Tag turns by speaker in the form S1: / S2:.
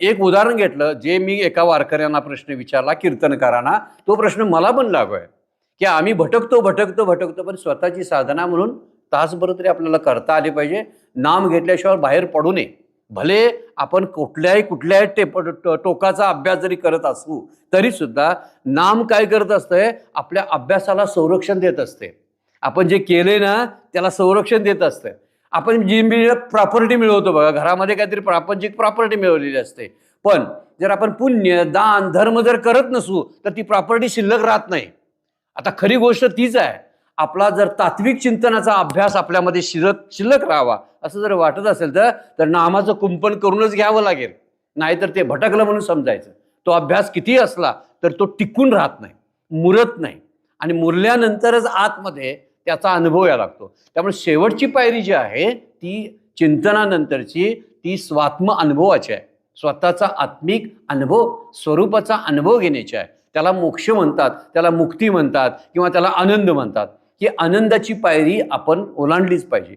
S1: एक उदाहरण घेतलं जे मी एका वारकऱ्यांना प्रश्न विचारला कीर्तनकारांना तो प्रश्न मला पण लागू आहे. की आम्ही भटकतो भटकतो भटकतो पण स्वतःची साधना म्हणून तासभर तरी आपल्याला करता आली पाहिजे. नाम घेतल्याशिवाय बाहेर पडू नये. भले आपण कुठल्याही कुठल्याही टेप टोकाचा अभ्यास जरी करत असू तरी सुद्धा नाम काय करत असतंय? आपल्या अभ्यासाला संरक्षण देत असते. आपण जे केले ना त्याला संरक्षण देत असतं आपण जी मिळ प्रॉपर्टी मिळवतो बघा. घरामध्ये काहीतरी प्रापंचिक प्रॉपर्टी मिळवलेली असते. पण जर आपण पुण्य दान धर्म जर करत नसू तर ती प्रॉपर्टी शिल्लक राहत नाही. आता खरी गोष्ट तीच आहे. आपला जर तात्विक चिंतनाचा अभ्यास आपल्यामध्ये शिरत शिल्लक राहावा असं जर वाटत असेल तर तर नामाचं कुंपण करूनच घ्यावं लागेल. नाहीतर ते भटकलं म्हणून समजायचं. तो अभ्यास कितीही असला तर तो टिकून राहत नाही मुरत नाही. आणि मुरल्यानंतरच आतमध्ये त्याचा अनुभव या लागतो. त्यामुळे शेवटची पायरी जी आहे ती चिंतनानंतरची ती स्वात्म अनुभवाची आहे. स्वतःचा आत्मिक अनुभव स्वरूपाचा अनुभव घेण्याची आहे. त्याला मोक्ष म्हणतात त्याला मुक्ती म्हणतात किंवा त्याला आनंद म्हणतात. की आनंदाची पायरी आपण ओलांडलीच पाहिजे.